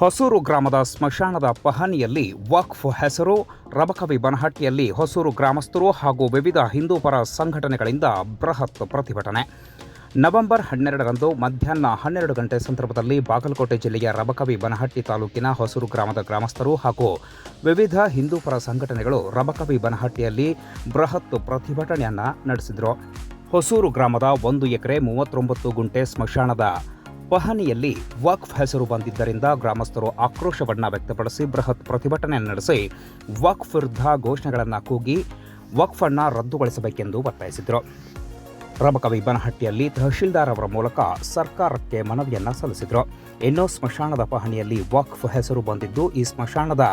ಹೊಸೂರು ಗ್ರಾಮದ ಸ್ಮಶಾನದ ಪಹಣಿಯಲ್ಲಿ ವಕ್ಫ್ ಹೆಸರು, ರಬಕವಿ ಬನಹಟ್ಟಿಯಲ್ಲಿ ಹೊಸೂರು ಗ್ರಾಮಸ್ಥರು ಹಾಗೂ ವಿವಿಧ ಹಿಂದೂಪರ ಸಂಘಟನೆಗಳಿಂದ ಬೃಹತ್ ಪ್ರತಿಭಟನೆ. ನವೆಂಬರ್ ಹನ್ನೆರಡರಂದು ಮಧ್ಯಾಹ್ನ ಹನ್ನೆರಡು ಗಂಟೆ ಸಂದರ್ಭದಲ್ಲಿ ಬಾಗಲಕೋಟೆ ಜಿಲ್ಲೆಯ ರಬಕವಿ ಬನಹಟ್ಟಿ ತಾಲೂಕಿನ ಹೊಸೂರು ಗ್ರಾಮದ ಗ್ರಾಮಸ್ಥರು ಹಾಗೂ ವಿವಿಧ ಹಿಂದೂಪರ ಸಂಘಟನೆಗಳು ರಬಕವಿ ಬನಹಟ್ಟಿಯಲ್ಲಿ ಬೃಹತ್ ಪ್ರತಿಭಟನೆಯನ್ನು ನಡೆಸಿದರು. ಹೊಸೂರು ಗ್ರಾಮದ ಒಂದು ಎಕರೆ ಮೂವತ್ತೊಂಬತ್ತು ಗುಂಟೆ ಸ್ಮಶಾನದ ಪಹಣಿಯಲ್ಲಿ ವಕ್ಫ್ ಹೆಸರು ಬಂದಿದ್ದರಿಂದ ಗ್ರಾಮಸ್ಥರು ಆಕ್ರೋಶವನ್ನ ವ್ಯಕ್ತಪಡಿಸಿ ಬೃಹತ್ ಪ್ರತಿಭಟನೆ ನಡೆಸಿ ವಕ್ಫ್ ವಿರುದ್ಧ ಘೋಷಣೆಗಳನ್ನು ಕೂಗಿ ವಕ್ಫ್ ಅನ್ನ ರದ್ದುಗೊಳಿಸಬೇಕೆಂದು ಒತ್ತಾಯಿಸಿದರು. ರಮಕವಿ ಬನಹಟ್ಟಿಯಲ್ಲಿ ತಹಶೀಲ್ದಾರ್ ಅವರ ಮೂಲಕ ಸರ್ಕಾರಕ್ಕೆ ಮನವಿಯನ್ನ ಸಲ್ಲಿಸಿದರು. ಇನ್ನು ಸ್ಮಶಾನದ ಪಹಣಿಯಲ್ಲಿ ವಕ್ಫ್ ಹೆಸರು ಬಂದಿದ್ದು, ಈ ಸ್ಮಶಾನದ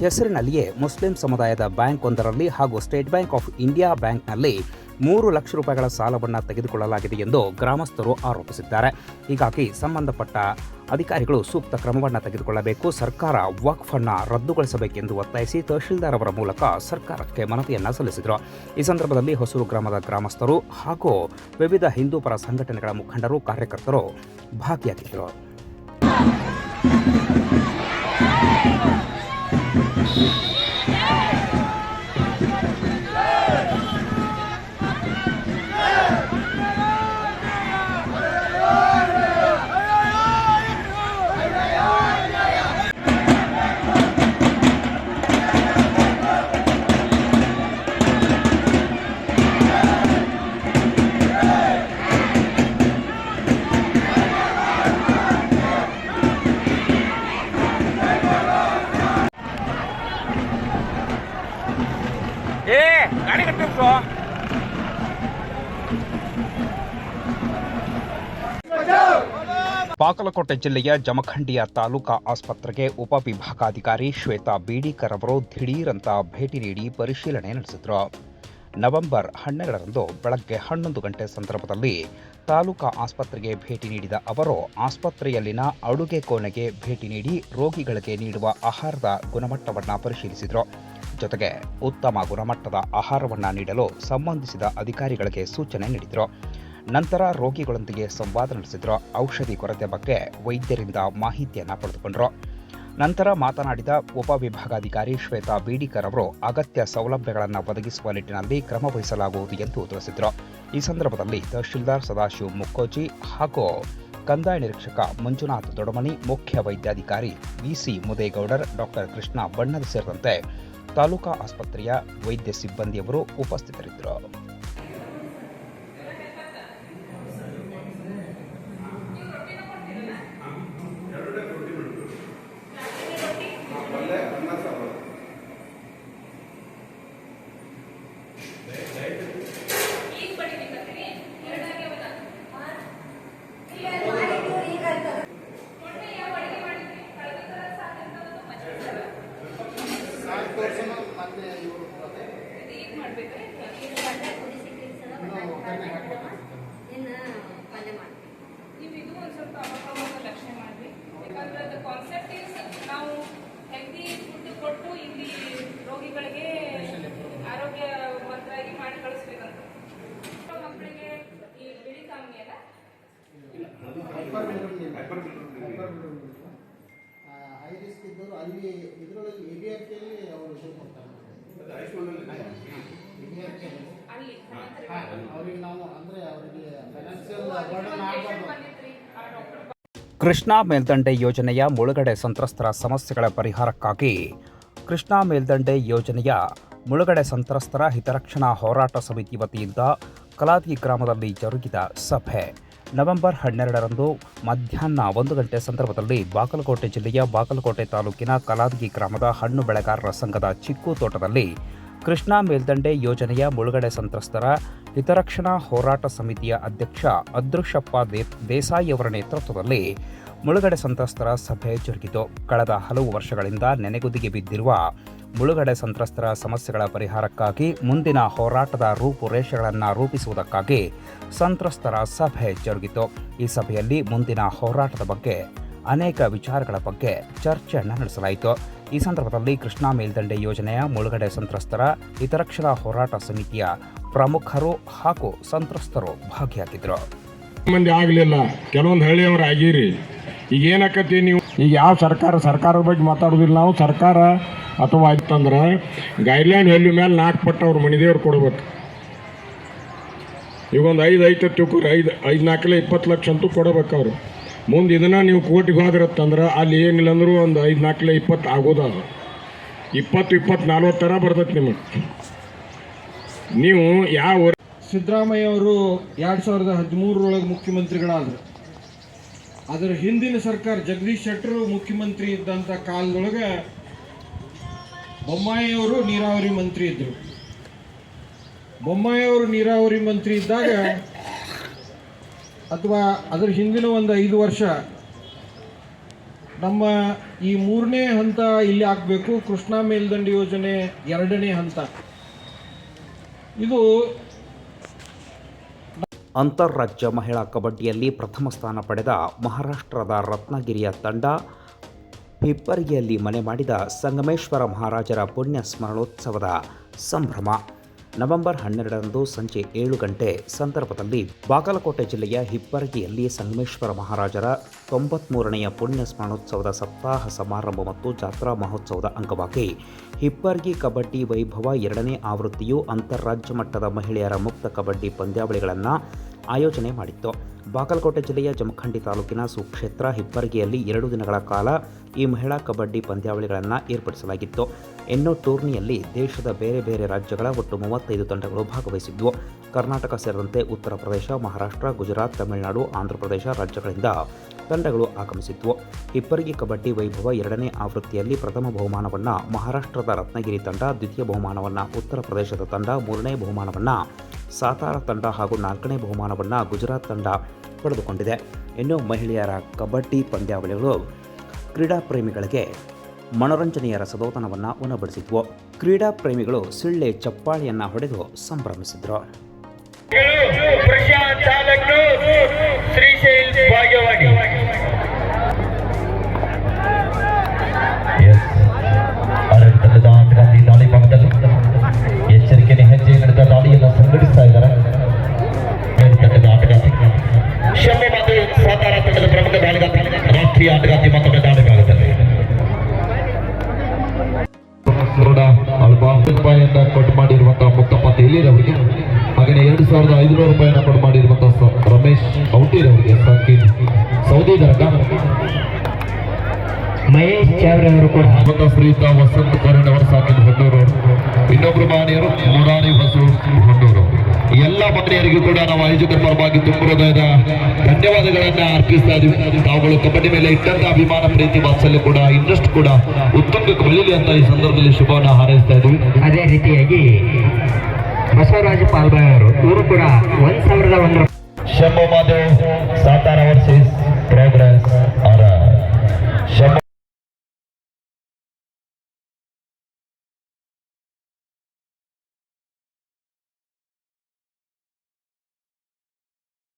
ಹೆಸರಿನಲ್ಲಿಯೇ ಮುಸ್ಲಿಂ ಸಮುದಾಯದ ಬ್ಯಾಂಕ್ ಒಂದರಲ್ಲಿ ಹಾಗೂ ಸ್ಟೇಟ್ ಬ್ಯಾಂಕ್ ಆಫ್ ಇಂಡಿಯಾ ಬ್ಯಾಂಕ್ನಲ್ಲಿ ಮೂರು ಲಕ್ಷ ರೂಪಾಯಿಗಳ ಸಾಲವನ್ನು ತೆಗೆದುಕೊಳ್ಳಲಾಗಿದೆ ಎಂದು ಗ್ರಾಮಸ್ಥರು ಆರೋಪಿಸಿದ್ದಾರೆ. ಹೀಗಾಗಿ ಸಂಬಂಧಪಟ್ಟ ಅಧಿಕಾರಿಗಳು ಸೂಕ್ತ ಕ್ರಮವನ್ನು ತೆಗೆದುಕೊಳ್ಳಬೇಕು. ಸರ್ಕಾರ ವಕ್ಫ್ ಅನ್ನು ರದ್ದುಗೊಳಿಸಬೇಕೆಂದು ಒತ್ತಾಯಿಸಿ ತಹಶೀಲ್ದಾರ್ ಅವರ ಮೂಲಕ ಸರ್ಕಾರಕ್ಕೆ ಮನವಿಯನ್ನು ಸಲ್ಲಿಸಿದರು. ಈ ಸಂದರ್ಭದಲ್ಲಿ ಹೊಸೂರು ಗ್ರಾಮದ ಗ್ರಾಮಸ್ಥರು ಹಾಗೂ ವಿವಿಧ ಹಿಂದೂ ಪರ ಸಂಘಟನೆಗಳ ಮುಖಂಡರು ಕಾರ್ಯಕರ್ತರು ಭಾಗಿಯಾಗಿದ್ದರು. ಗಾಡಿ ಬಾಗಲಕೋಟೆ ಜಿಲ್ಲೆಯ ಜಮಖಂಡಿಯ ತಾಲೂಕಾ ಆಸ್ಪತ್ರೆಗೆ ಉಪವಿಭಾಗಾಧಿಕಾರಿ ಶ್ವೇತಾ ಬೀಡಿಕರ್ ಅವರು ದಿಢೀರಂತ ಭೇಟಿ ನೀಡಿ ಪರಿಶೀಲನೆ ನಡೆಸಿದರು. ನವೆಂಬರ್ ಹನ್ನೆರಡರಂದು ಬೆಳಗ್ಗೆ ಹನ್ನೊಂದು ಗಂಟೆ ಸಂದರ್ಭದಲ್ಲಿ ತಾಲೂಕಾ ಆಸ್ಪತ್ರೆಗೆ ಭೇಟಿ ನೀಡಿದ ಅವರು, ಆಸ್ಪತ್ರೆಯಲ್ಲಿನ ಅಡುಗೆ ಕೋಣೆಗೆ ಭೇಟಿ ನೀಡಿ ರೋಗಿಗಳಿಗೆ ನೀಡುವ ಆಹಾರದ ಗುಣಮಟ್ಟವನ್ನು ಪರಿಶೀಲಿಸಿದರು. ಜೊತೆಗೆ ಉತ್ತಮ ಗುಣಮಟ್ಟದ ಆಹಾರವನ್ನು ನೀಡಲು ಸಂಬಂಧಿಸಿದ ಅಧಿಕಾರಿಗಳಿಗೆ ಸೂಚನೆ ನೀಡಿದರು. ನಂತರ ರೋಗಿಗಳೊಂದಿಗೆ ಸಂವಾದ ನಡೆಸಿದರು. ಔಷಧಿ ಕೊರತೆ ಬಗ್ಗೆ ವೈದ್ಯರಿಂದ ಮಾಹಿತಿಯನ್ನು ಪಡೆದುಕೊಂಡರು. ನಂತರ ಮಾತನಾಡಿದ ಉಪವಿಭಾಗಾಧಿಕಾರಿ ಶ್ವೇತಾ ಬೀಡಿಕರ್ ಅವರು, ಅಗತ್ಯ ಸೌಲಭ್ಯಗಳನ್ನು ಒದಗಿಸುವ ನಿಟ್ಟಿನಲ್ಲಿ ಕ್ರಮ ವಹಿಸಲಾಗುವುದು ಎಂದು ತಿಳಿಸಿದರು. ಈ ಸಂದರ್ಭದಲ್ಲಿ ತಹಶೀಲ್ದಾರ್ ಸದಾಶಿವ ಮುಕ್ಕೋಜಿ ಹಾಗೂ ಕಂದಾಯ ನಿರೀಕ್ಷಕ ಮಂಜುನಾಥ್ ದೊಡಮನಿ, ಮುಖ್ಯ ವೈದ್ಯಾಧಿಕಾರಿ ವಿಸಿ ಮುದೇಗೌಡರ್, ಡಾಕ್ಟರ್ ಕೃಷ್ಣ ಬಣ್ಣದ ಸೇರಿದಂತೆ ತಾಲೂಕಾ ಆಸ್ಪತ್ರೆಯ ವೈದ್ಯ ಸಿಬ್ಬಂದಿಯವರು ಉಪಸ್ಥಿತರಿದ್ದರು ನೀವು ಇದು ಒಂದು ಸ್ವಲ್ಪ ಅವಾಗ ಲಕ್ಷ್ಯ ಮಾಡಿ ಯಾಕಂದ್ರೆ ಅದು ಕಾನ್ಸೆಪ್ಟ್ ಇಸ್ ನಾವು ಹೆಲ್ದಿ ಫುಡ್ ಕೊಟ್ಟು ಇಲ್ಲಿ ರೋಗಿಗಳಿಗೆ ಆರೋಗ್ಯವಂತರಾಗಿ ಮಾಡಿ ಕಳಿಸ್ಬೇಕಂತ ಮಕ್ಕಳಿಗೆ ಈ ಬಿಳಿ ಕಾಮಿ ಅಲ್ಲ ಹೈ ರಿಸ್ಕ್ ಇದ್ದವರು ಅಲ್ಲಿ ಇದರೊಳಗೆ ಎ ಬಿ ಆರ್ ಟಿಯಲ್ಲಿ ಅವರು ಶೋ ಕೊಡ್ತಾರೆ ಅಲ್ಲಿ ಅವ್ರಿಗೆ ನಾವು ಅಂದರೆ ಅವರಿಗೆ ಫೈನಾನ್ಷಿಯಲ್ ಬರ್ಡನ್ ಆಗಬಾರ್ದು ಕೃಷ್ಣಾ ಮೇಲ್ದಂಡೆ ಯೋಜನೆಯ ಮುಳುಗಡೆ ಸಂತ್ರಸ್ತರ ಸಮಸ್ಯೆಗಳ ಪರಿಹಾರಕ್ಕಾಗಿ ಕೃಷ್ಣಾ ಮೇಲ್ದಂಡೆ ಯೋಜನೆಯ ಮುಳುಗಡೆ ಸಂತ್ರಸ್ತರ ಹಿತರಕ್ಷಣಾ ಹೋರಾಟ ಸಮಿತಿ ವತಿಯಿಂದ ಕಲಾದಿ ಗ್ರಾಮದಲ್ಲಿ ಜರುಗಿದ ಸಭೆ. ನವೆಂಬರ್ ಹನ್ನೆರಡರಂದು ಮಧ್ಯಾಹ್ನ ಒಂದು ಗಂಟೆ ಸಂದರ್ಭದಲ್ಲಿ ಬಾಗಲಕೋಟೆ ಜಿಲ್ಲೆಯ ಬಾಗಲಕೋಟೆ ತಾಲೂಕಿನ ಕಲಾದಗಿ ಗ್ರಾಮದ ಹಣ್ಣು ಬೆಳೆಗಾರರ ಸಂಘದ ಚಿಕ್ಕು ತೋಟದಲ್ಲಿ ಕೃಷ್ಣಾ ಮೇಲ್ದಂಡೆ ಯೋಜನೆಯ ಮುಳುಗಡೆ ಸಂತ್ರಸ್ತರ ಹಿತರಕ್ಷಣಾ ಹೋರಾಟ ಸಮಿತಿಯ ಅಧ್ಯಕ್ಷ ಅದೃಶ್ಯಪ್ಪ ದೇ ದೇಸಾಯಿ ಅವರ ನೇತೃತ್ವದಲ್ಲಿ ಮುಳುಗಡೆ ಸಂತ್ರಸ್ತರ ಸಭೆ ಜರುಗಿತು. ಕಳೆದ ಹಲವು ವರ್ಷಗಳಿಂದ ನೆನೆಗುದಿಗೆ ಬಿದ್ದಿರುವ ಮುಳುಗಡೆ ಸಂತ್ರಸ್ತರ ಸಮಸ್ಯೆಗಳ ಪರಿಹಾರಕ್ಕಾಗಿ ಮುಂದಿನ ಹೋರಾಟದ ರೂಪುರೇಷೆಗಳನ್ನು ರೂಪಿಸುವುದಕ್ಕಾಗಿ ಸಂತ್ರಸ್ತರ ಸಭೆ ಜರುಗಿತು. ಈ ಸಭೆಯಲ್ಲಿ ಮುಂದಿನ ಹೋರಾಟದ ಬಗ್ಗೆ ಅನೇಕ ವಿಚಾರಗಳ ಬಗ್ಗೆ ಚರ್ಚೆಯನ್ನು ನಡೆಸಲಾಯಿತು. ಈ ಸಂದರ್ಭದಲ್ಲಿ ಕೃಷ್ಣಾ ಮೇಲ್ದಂಡೆ ಯೋಜನೆಯ ಮುಳುಗಡೆ ಸಂತ್ರಸ್ತರ ಇತರಕ್ಷರ ಹೋರಾಟ ಸಮಿತಿಯ ಪ್ರಮುಖರು ಹಾಗೂ ಸಂತ್ರಸ್ತರು ಭಾಗಿಯಾಗಿದ್ದರು. ಮಂದಿ ಆಗಲಿಲ್ಲ. ಕೆಲವೊಂದು ಹಳ್ಳಿಯವ್ರು ಆಗಿರಿ. ಈಗ ಏನಾಕತಿ ನೀವು? ಈಗ ಯಾವ ಸರ್ಕಾರ, ಸರ್ಕಾರದ ಬಗ್ಗೆ ಮಾತಾಡೋದಿಲ್ಲ ನಾವು, ಸರ್ಕಾರ ಅಥವಾ ಆಯ್ತಂದ್ರೆ ಗೈಡ್ಲೈನ್ ವ್ಯಾಲ್ಯೂ ಮೇಲೆ ನಾಲ್ಕು ಪಟ್ಟು ಅವ್ರ ಮಣಿದೇವ್ರು ಕೊಡ್ಬೇಕು. ಈಗ ಒಂದು ಐದು ಐತೆ ತಿಳ್ಕೊರಿ ಐದು ಐದು ನಾಲ್ಕಲೆ ಇಪ್ಪತ್ತು ಲಕ್ಷ ಅಂತೂ ಕೊಡಬೇಕು ಅವರು. ಮುಂದೆ ಇದನ್ನು ನೀವು ಕೋಟಿಗೆ ಹೋದ್ರತ್ತಂದ್ರೆ ಅಲ್ಲಿ ಏನಿಲ್ಲ ಅಂದರೂ ಒಂದು ಐದು ನಾಲ್ಕಲೆ ಇಪ್ಪತ್ತು ಆಗೋದು ಅದು. ಇಪ್ಪತ್ತು ಇಪ್ಪತ್ತು ನಲ್ವತ್ತು ಥರ ಬರ್ತೈತೆ ನಿಮಗೆ. ನೀವು ಯಾವ ಸಿದ್ದರಾಮಯ್ಯ ಅವರು ಎರಡು ಸಾವಿರದ ಹದಿಮೂರರೊಳಗೆ ಮುಖ್ಯಮಂತ್ರಿಗಳಾದರು. ಅದರ ಹಿಂದಿನ ಸರ್ಕಾರ ಜಗದೀಶ್ ಶೆಟ್ಟರು ಮುಖ್ಯಮಂತ್ರಿ ಇದ್ದಂಥ ಕಾಲದೊಳಗೆ ಬೊಮ್ಮಾಯಿಯವರು ನೀರಾವರಿ ಮಂತ್ರಿ ಇದ್ದರು ಬೊಮ್ಮಾಯಿಯವರು ನೀರಾವರಿ ಮಂತ್ರಿ ಇದ್ದಾಗ ಅಥವಾ ಅದರ ಹಿಂದಿನ ಒಂದು ಐದು ವರ್ಷ ನಮ್ಮ ಈ ಮೂರನೇ ಹಂತ ಇಲ್ಲಿ ಆಗಬೇಕು. ಕೃಷ್ಣಾ ಮೇಲ್ದಂಡೆ ಯೋಜನೆ ಎರಡನೇ ಹಂತ. ಇದು ಅಂತಾರಾಜ್ಯ ಮಹಿಳಾ ಕಬಡ್ಡಿಯಲ್ಲಿ ಪ್ರಥಮ ಸ್ಥಾನ ಪಡೆದ ಮಹಾರಾಷ್ಟ್ರದ ರತ್ನಗಿರಿಯ ತಂಡ ಹಿಪ್ಪರಿಗೆಯಲ್ಲಿ ಮನೆ ಮಾಡಿದ ಸಂಗಮೇಶ್ವರ ಮಹಾರಾಜರ ಪುಣ್ಯ ಸ್ಮರಣೋತ್ಸವದ ಸಂಭ್ರಮ. ನವೆಂಬರ್ ಹನ್ನೆರಡರಂದು ಸಂಜೆ ಏಳು ಗಂಟೆ ಸಂದರ್ಭದಲ್ಲಿ ಬಾಗಲಕೋಟೆ ಜಿಲ್ಲೆಯ ಹಿಪ್ಪರಗಿಯಲ್ಲಿ ಸಂಗಮೇಶ್ವರ ಮಹಾರಾಜರ ತೊಂಬತ್ಮೂರನೆಯ ಪುಣ್ಯ ಸ್ಮರಣೋತ್ಸವದ ಸಪ್ತಾಹ ಸಮಾರಂಭ ಮತ್ತು ಜಾತ್ರಾ ಮಹೋತ್ಸವದ ಅಂಗವಾಗಿ ಹಿಪ್ಪರ್ಗಿ ಕಬಡ್ಡಿ ವೈಭವ ಎರಡನೇ ಆವೃತ್ತಿಯು ಅಂತಾರಾಜ್ಯ ಮಟ್ಟದ ಮಹಿಳೆಯರ ಮುಕ್ತ ಕಬಡ್ಡಿ ಪಂದ್ಯಾವಳಿಗಳನ್ನು ಆಯೋಜನೆ ಮಾಡಿತ್ತು. ಬಾಗಲಕೋಟೆ ಜಿಲ್ಲೆಯ ಜಮಖಂಡಿ ತಾಲೂಕಿನ ಸುಕ್ಷೇತ್ರ ಹಿಪ್ಪರಗಿಯಲ್ಲಿ ಎರಡು ದಿನಗಳ ಕಾಲ ಈ ಮಹಿಳಾ ಕಬಡ್ಡಿ ಪಂದ್ಯಾವಳಿಗಳನ್ನು ಏರ್ಪಡಿಸಲಾಗಿತ್ತು. ಎನ್ನೋ ಟೂರ್ನಿಯಲ್ಲಿ ದೇಶದ ಬೇರೆ ಬೇರೆ ರಾಜ್ಯಗಳ ಒಟ್ಟು ಮೂವತ್ತೈದು ತಂಡಗಳು ಭಾಗವಹಿಸಿದ್ವು. ಕರ್ನಾಟಕ ಸೇರಿದಂತೆ ಉತ್ತರ ಪ್ರದೇಶ, ಮಹಾರಾಷ್ಟ್ರ, ಗುಜರಾತ್, ತಮಿಳುನಾಡು ಆಂಧ್ರಪ್ರದೇಶ ರಾಜ್ಯಗಳಿಂದ ತಂಡಗಳು ಆಗಮಿಸಿದ್ವು. ಹಿಪ್ಪರಗಿ ಕಬಡ್ಡಿ ವೈಭವ ಎರಡನೇ ಆವೃತ್ತಿಯಲ್ಲಿ ಪ್ರಥಮ ಬಹುಮಾನವನ್ನು ಮಹಾರಾಷ್ಟ್ರದ ರತ್ನಗಿರಿ ತಂಡ, ದ್ವಿತೀಯ ಬಹುಮಾನವನ್ನು ಉತ್ತರ ಪ್ರದೇಶದ ತಂಡ, ಮೂರನೇ ಬಹುಮಾನವನ್ನು ಸಾತಾರ ತಂಡ ಹಾಗೂ ನಾಲ್ಕನೇ ಬಹುಮಾನವನ್ನು ಗುಜರಾತ್ ತಂಡ ಪಡೆದುಕೊಂಡಿದೆ. ಇನ್ನು ಮಹಿಳೆಯರ ಕಬಡ್ಡಿ ಪಂದ್ಯಾವಳಿಗಳು ಕ್ರೀಡಾ ಪ್ರೇಮಿಗಳಿಗೆ ಮನೋರಂಜನೆಯ ರಸದೋತನವನ್ನು ಉಣಬಡಿಸಿದ್ವು. ಕ್ರೀಡಾ ಪ್ರೇಮಿಗಳು ಸಿಳ್ಳೆ ಚಪ್ಪಾಳಿಯನ್ನು ಹೊಡೆದು ಸಂಭ್ರಮಿಸಿದರು. ಶ್ರೀಶೈಲ್ ಭಾಗ್ಯವಾಡಿ ರಾಷ್ಟ್ರೀಯ ಆಟಗಾರ್ತಿ ಮತ್ತೊಮ್ಮೆ ಅಲ್ಪ ರೂಪಾಯಿಯನ್ನ ಕೊಟ್ಟು ಮಾಡಿರುವಂತಹ ಮುಕ್ತಪ್ಪ ಇಲ್ಲಿರವರಿಗೆ ಹಾಗೆ ಎರಡು ಸಾವಿರದ ಐದುನೂರು ರೂಪಾಯಿಯನ್ನ ಕೊಟ್ಟು ಮಾಡಿರುವಂತಹ ರಮೇಶ್ ಔಟಿರವರಿಗೆ ಸಾಕಿನ್ ಸೌದಿ ದರ್ಗಾ ಮಹೇಶ್ ಚಾವ್ರೆ ಅವರು ಕೂಡ ಮತ್ತು ಶ್ರೀಯುತ ವಸಂತ ಕರಣ್ ಅವರು ಸಾಕಿದ ಹೊಂಡೂರು ಇನ್ನೊಬ್ರು ಬಾಣಿಯರು ಮುರಾರಿ ಬಸು ಹೊಂಡೂರು ಎಲ್ಲ ಮಹಿಳೆಯರಿಗೂ ಕೂಡ ನಾವು ಆಯೋಜಕರ ಪರವಾಗಿ ತುಂಬ ಹೃದಯದ ಧನ್ಯವಾದಗಳನ್ನ ಅರ್ಪಿಸ್ತಾ ಇದೀವಿ. ತಾವುಗಳು ಕಬಡ್ಡಿ ಮೇಲೆ ಇಟ್ಟಂತ ಅಭಿಮಾನ ಪ್ರೀತಿ ವಾತ್ಸಲ್ಯ ಕೂಡ ಇನ್ನಷ್ಟು ಕೂಡ ಉತ್ತಮಕ್ಕೆ ಬೆಳೀಲಿ ಅಂತ ಈ ಸಂದರ್ಭದಲ್ಲಿ ಶುಭವನ್ನ ಹಾರೈಸ್ತಾ ಇದೀವಿ. ಅದೇ ರೀತಿಯಾಗಿ ಬಸವರಾಜ ಪಾಲ್ಬಾಯ್ ಅವರು ಇವರು ಕೂಡ ಒಂದ್ ಸಾವಿರದ ಒಂದು ಶಂಭು ಮಾಧವ್ ಸಾತಾರ ವರ್ಸಸ್